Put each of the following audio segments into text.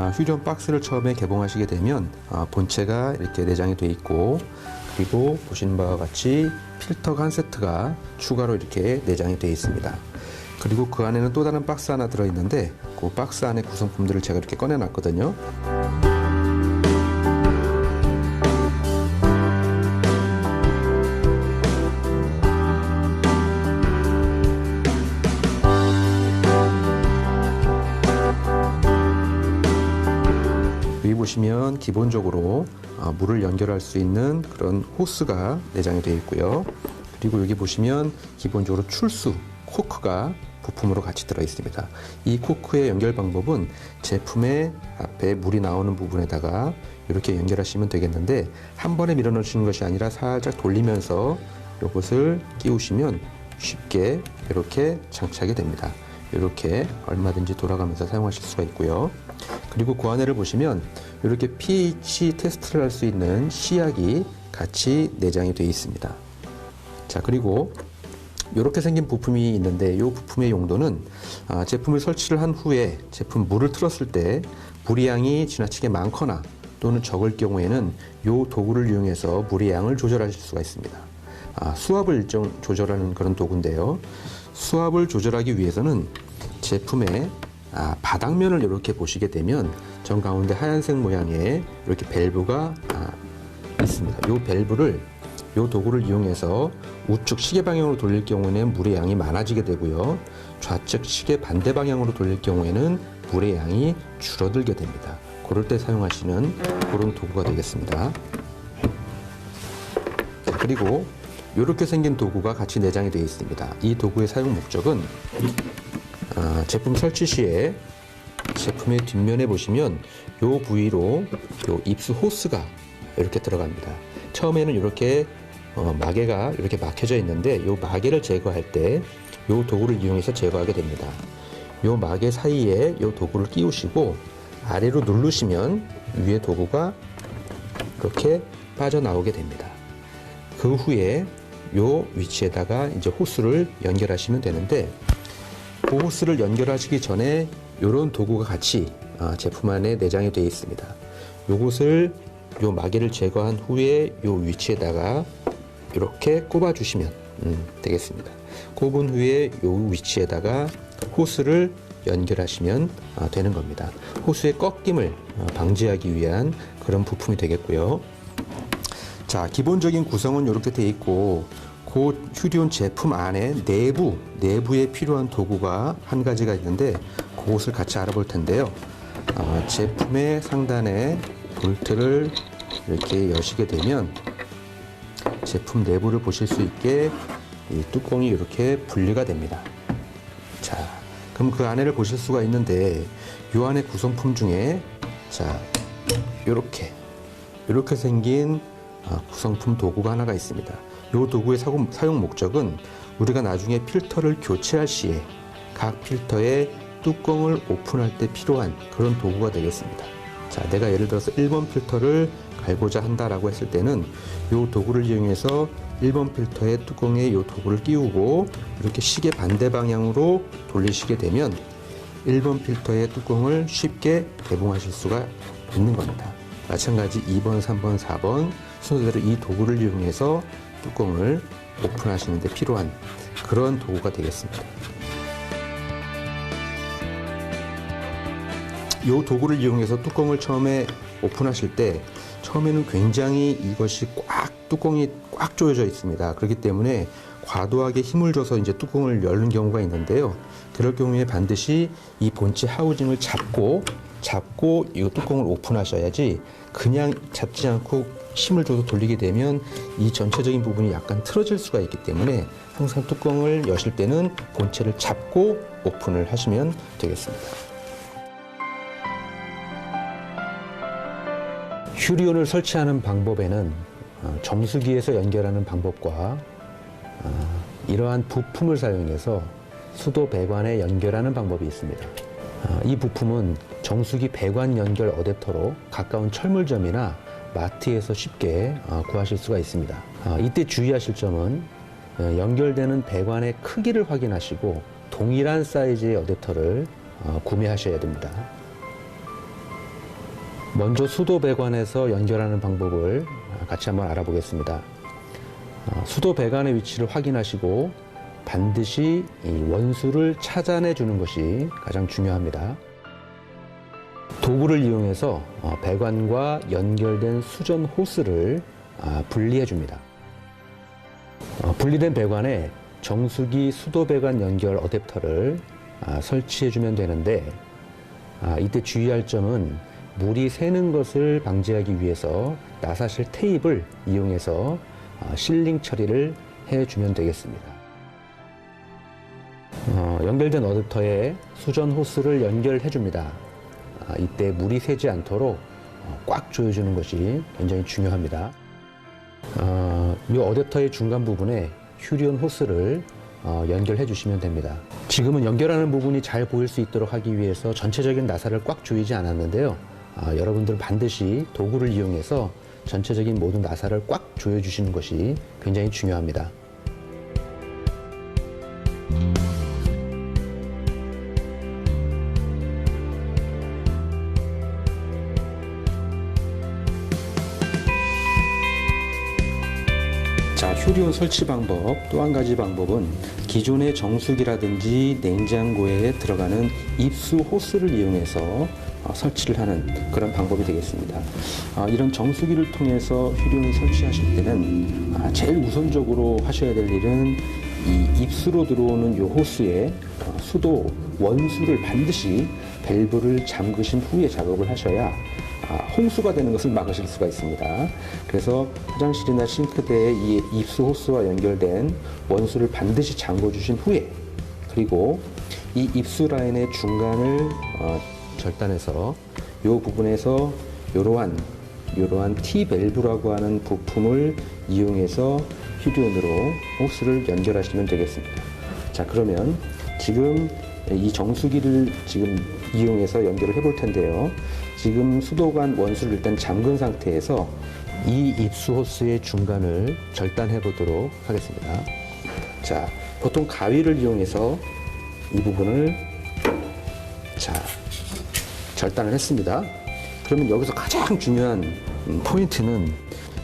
아, 휴전 박스를 처음에 개봉하시게 되면 아, 본체가 이렇게 내장이 돼 있고 그리고 보시는 바와 같이 필터가 한 세트가 추가로 이렇게 내장이 되어 있습니다. 그리고 그 안에는 또 다른 박스 하나 들어 있는데 그 박스 안에 구성품들을 제가 이렇게 꺼내 놨거든요. 보시면 기본적으로 아, 물을 연결할 수 있는 그런 호스가 내장이 되어 있고요. 그리고 여기 보시면 기본적으로 출수 코크가 부품으로 같이 들어 있습니다. 이 코크의 연결 방법은 제품의 앞에 물이 나오는 부분에다가 이렇게 연결하시면 되겠는데 한 번에 밀어 넣으시는 것이 아니라 살짝 돌리면서 이것을 끼우시면 쉽게 이렇게 장착이 됩니다. 이렇게 얼마든지 돌아가면서 사용하실 수가 있고요. 그리고 그 안에를 보시면 이렇게 pH 테스트를 할 수 있는 시약이 같이 내장이 되어 있습니다. 자, 그리고 이렇게 생긴 부품이 있는데 이 부품의 용도는 아, 제품을 설치를 한 후에 제품 물을 틀었을 때 물의 양이 지나치게 많거나 또는 적을 경우에는 이 도구를 이용해서 물의 양을 조절하실 수가 있습니다. 아, 수압을 일정 조절하는 그런 도구인데요. 수압을 조절하기 위해서는 제품의 아, 바닥면을 이렇게 보시게 되면 전 가운데 하얀색 모양의 이렇게 밸브가 아, 있습니다. 이 밸브를 이 도구를 이용해서 우측 시계 방향으로 돌릴 경우에는 물의 양이 많아지게 되고요. 좌측 시계 반대 방향으로 돌릴 경우에는 물의 양이 줄어들게 됩니다. 그럴 때 사용하시는 그런 도구가 되겠습니다. 자, 그리고 이렇게 생긴 도구가 같이 내장이 되어 있습니다. 이 도구의 사용 목적은 아, 제품 설치 시에 제품의 뒷면에 보시면 이 부위로 요 입수 호스가 이렇게 들어갑니다. 처음에는 이렇게 어, 마개가 이렇게 막혀져 있는데 이 마개를 제거할 때이 도구를 이용해서 제거하게 됩니다. 이 마개 사이에 이 도구를 끼우시고 아래로 누르시면 위에 도구가 이렇게 빠져나오게 됩니다. 그 후에 이 위치에다가 이제 호스를 연결하시면 되는데 그 호스를 연결하시기 전에 이런 도구가 같이 아, 제품 안에 내장이 되어 있습니다. 요것을 요 마개를 제거한 후에 요 위치에다가 이렇게 꼽아 주시면 음, 되겠습니다. 꼽은 후에 요 위치에다가 호스를 연결하시면 아, 되는 겁니다. 호스의 꺾임을 아, 방지하기 위한 그런 부품이 되겠고요. 자, 기본적인 구성은 이렇게 돼 있고 그 휴대용 제품 안에 내부 내부에 필요한 도구가 한 가지가 있는데 그것을 같이 알아볼 텐데요. 아, 제품의 상단에 볼트를 이렇게 여시게 되면 제품 내부를 보실 수 있게 이 뚜껑이 이렇게 분리가 됩니다. 자, 그럼 그 안에를 보실 수가 있는데 이 안에 구성품 중에 자, 이렇게 이렇게 생긴 아, 구성품 도구가 하나가 있습니다. 이 도구의 사용 목적은 우리가 나중에 필터를 교체할 시에 각 필터의 뚜껑을 오픈할 때 필요한 그런 도구가 되겠습니다. 자, 내가 예를 들어서 1번 필터를 갈고자 한다라고 했을 때는 이 도구를 이용해서 1번 필터의 뚜껑에 이 도구를 끼우고 이렇게 시계 반대 방향으로 돌리시게 되면 1번 필터의 뚜껑을 쉽게 개봉하실 수가 있는 겁니다. 마찬가지 2번, 3번, 4번 순서대로 이 도구를 이용해서 뚜껑을 오픈하시는 데 필요한 그런 도구가 되겠습니다. 이 도구를 이용해서 뚜껑을 처음에 오픈하실 때 처음에는 굉장히 이것이 꽉 뚜껑이 꽉 조여져 있습니다. 그렇기 때문에 과도하게 힘을 줘서 이제 뚜껑을 열는 경우가 있는데요. 그럴 경우에 반드시 이 본체 하우징을 잡고 잡고 이 뚜껑을 오픈하셔야지 그냥 잡지 않고 힘을 줘서 돌리게 되면 이 전체적인 부분이 약간 틀어질 수가 있기 때문에 항상 뚜껑을 여실 때는 본체를 잡고 오픈을 하시면 되겠습니다. 휴리온을 설치하는 방법에는 어, 정수기에서 연결하는 방법과 어, 이러한 부품을 사용해서 수도 배관에 연결하는 방법이 있습니다. 어, 이 부품은 정수기 배관 연결 어댑터로 가까운 철물점이나 마트에서 쉽게 어, 구하실 수가 있습니다. 어, 이때 주의하실 점은 어, 연결되는 배관의 크기를 확인하시고 동일한 사이즈의 어댑터를 어, 구매하셔야 됩니다. 먼저 수도 배관에서 연결하는 방법을 같이 한번 알아보겠습니다. 어, 수도 배관의 위치를 확인하시고 반드시 이 원수를 찾아내 주는 것이 가장 중요합니다. 도구를 이용해서 어, 배관과 연결된 수전 호스를 아, 분리해 줍니다. 어, 분리된 배관에 정수기 수도 배관 연결 어댑터를 아, 설치해 주면 되는데 아, 이때 주의할 점은 물이 새는 것을 방지하기 위해서 나사실 테이프를 이용해서 아, 실링 처리를 해주면 되겠습니다. 어, 연결된 어댑터에 수전 호스를 연결해 줍니다. 아, 이때 물이 새지 않도록 어, 꽉 조여주는 것이 굉장히 중요합니다. 어, 이 어댑터의 중간 부분에 휴리온 호스를 어, 연결해 주시면 됩니다. 지금은 연결하는 부분이 잘 보일 수 있도록 하기 위해서 전체적인 나사를 꽉 조이지 않았는데요. 아, 여러분들 반드시 도구를 이용해서 전체적인 모든 나사를 꽉 조여 주시는 것이 굉장히 중요합니다. 자, 휴리온 설치 방법 또 한 가지 방법은 기존의 정수기라든지 냉장고에 들어가는 입수 호스를 이용해서 어, 설치를 하는 그런 방법이 되겠습니다. 아, 이런 정수기를 통해서 휴리온을 설치하실 때는 아, 제일 우선적으로 하셔야 될 일은 이 입수로 들어오는 이 호스에 어, 수도 원수를 반드시 밸브를 잠그신 후에 작업을 하셔야 아, 홍수가 되는 것을 막으실 수가 있습니다. 그래서 화장실이나 싱크대에 이 입수 호스와 연결된 원수를 반드시 잠궈 주신 후에 그리고 이 입수 라인의 중간을 어, 절단해서 이 부분에서 이러한 이러한 T 밸브라고 하는 부품을 이용해서 휴대온으로 호스를 연결하시면 되겠습니다. 자 그러면 지금 이 정수기를 지금 이용해서 연결을 해볼 텐데요. 지금 수도관 원수를 일단 잠근 상태에서 이 입수 호스의 중간을 절단해 보도록 하겠습니다. 자, 보통 가위를 이용해서 이 부분을 자 절단을 했습니다. 그러면 여기서 가장 중요한 음, 포인트는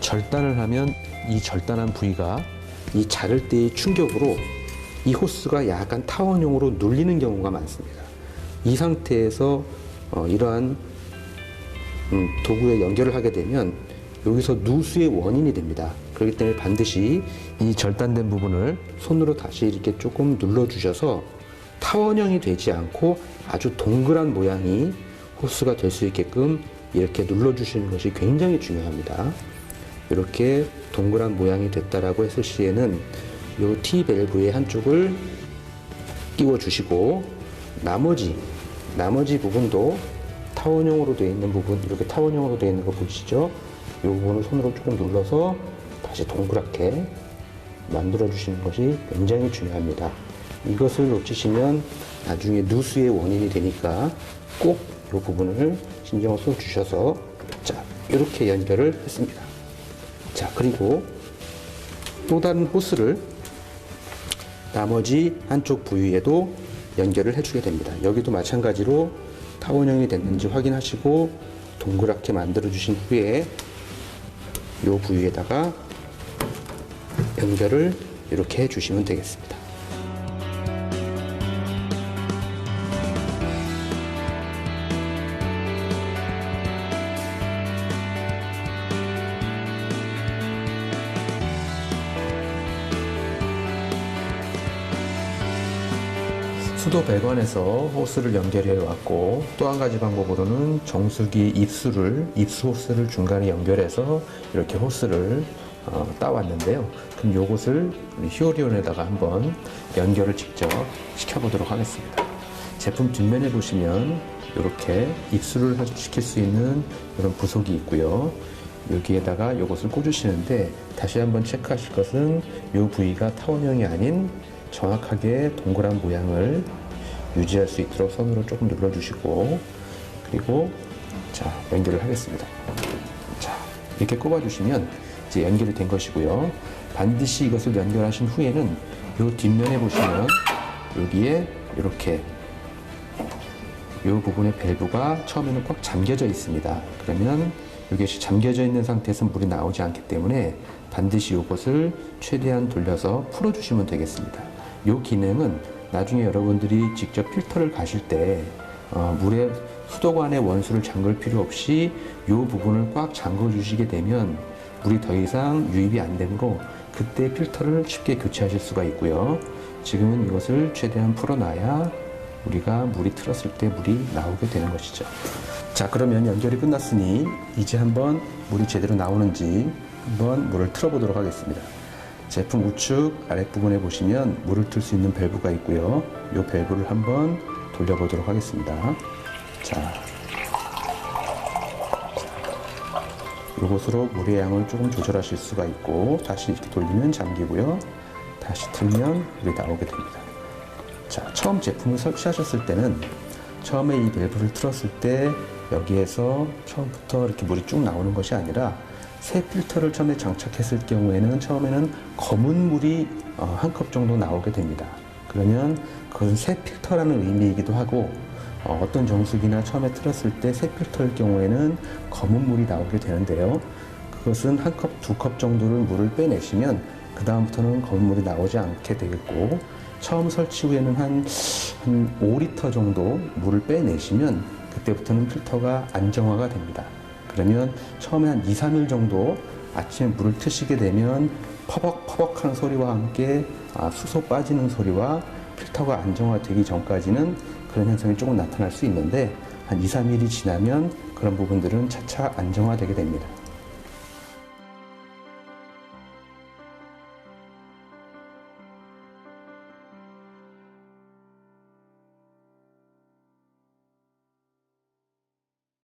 절단을 하면 이 절단한 부위가 이 자를 때의 충격으로 이 호스가 약간 타원형으로 눌리는 경우가 많습니다. 이 상태에서 어, 이러한 음, 도구에 연결을 하게 되면 여기서 누수의 원인이 됩니다. 그렇기 때문에 반드시 이 절단된 부분을 손으로 다시 이렇게 조금 눌러 주셔서 타원형이 되지 않고 아주 동그란 모양이 호스가 될 수 있게끔 이렇게 눌러 주시는 것이 굉장히 중요합니다. 이렇게 동그란 모양이 됐다라고 했을 시에는 이 T 밸브의 한쪽을 끼워 주시고 나머지 나머지 부분도 타원형으로 되어 있는 부분 이렇게 타원형으로 되어 있는 거 보이시죠? 이 부분을 손으로 조금 눌러서 다시 동그랗게 만들어 주시는 것이 굉장히 중요합니다. 이것을 놓치시면 나중에 누수의 원인이 되니까 꼭 이 부분을 신경을 써 주셔서 자 이렇게 연결을 했습니다. 자 그리고 또 다른 호스를 나머지 한쪽 부위에도 연결을 해주게 됩니다. 여기도 마찬가지로 타원형이 됐는지 확인하시고 동그랗게 만들어 주신 후에 이 부위에다가 연결을 이렇게 해주시면 되겠습니다. 수도 배관에서 호스를 연결해 왔고 또 한 가지 방법으로는 정수기 입수를 입수 호스를 중간에 연결해서 이렇게 호스를 어, 따왔는데요. 그럼 이것을 히오리온에다가 한번 연결을 직접 시켜보도록 하겠습니다. 제품 뒷면에 보시면 이렇게 입수를 하- 시킬 수 있는 이런 부속이 있고요. 여기에다가 이것을 꽂으시는데 다시 한번 체크하실 것은 이 부위가 타원형이 아닌 정확하게 동그란 모양을 유지할 수 있도록 손으로 조금 눌러주시고 그리고 자 연결을 하겠습니다. 자 이렇게 꼽아주시면 이제 연결이 된 것이고요. 반드시 이것을 연결하신 후에는 이 뒷면에 보시면 여기에 이렇게 이 부분의 밸브가 처음에는 꽉 잠겨져 있습니다. 그러면 이것이 잠겨져 있는 상태에서 물이 나오지 않기 때문에 반드시 이것을 최대한 돌려서 풀어주시면 되겠습니다. 이 기능은 나중에 여러분들이 직접 필터를 가실 때 어, 물에 수도관의 원수를 잠글 필요 없이 이 부분을 꽉 잠궈 주시게 되면 물이 더 이상 유입이 안 되므로 그때 필터를 쉽게 교체하실 수가 있고요. 지금은 이것을 최대한 풀어놔야 우리가 물이 틀었을 때 물이 나오게 되는 것이죠. 자, 그러면 연결이 끝났으니 이제 한번 물이 제대로 나오는지 한번 물을 틀어보도록 하겠습니다. 제품 우측 아랫부분에 보시면 물을 틀 수 있는 밸브가 있고요. 이 밸브를 한번 돌려보도록 하겠습니다. 자, 이곳으로 물의 양을 조금 조절하실 수가 있고 다시 이렇게 돌리면 잠기고요. 다시 틀면 물이 나오게 됩니다. 자, 처음 제품을 설치하셨을 때는 처음에 이 밸브를 틀었을 때 여기에서 처음부터 이렇게 물이 쭉 나오는 것이 아니라 새 필터를 처음에 장착했을 경우에는 처음에는 검은 물이 어, 한컵 정도 나오게 됩니다. 그러면 그것은 새 필터라는 의미이기도 하고 어, 떤 정수기나 처음에 틀었을 때 새 필터일 경우에는 검은 물이 나오게 되는데요. 그것은 한 컵, 두 컵 정도를 물을 빼내시면 그 다음부터는 검은 물이 나오지 않게 되겠고 처음 설치 후에는 한, 한 5리터 정도 물을 빼내시면 그때부터는 필터가 안정화가 됩니다. 그러면 처음에 한 2, 3일 정도 아침에 물을 트시게 되면 퍼벅퍼벅 하는 소리와 함께 아, 수소 빠지는 소리와 필터가 안정화되기 전까지는 그런 현상이 조금 나타날 수 있는데 한 2, 3일이 지나면 그런 부분들은 차차 안정화되게 됩니다.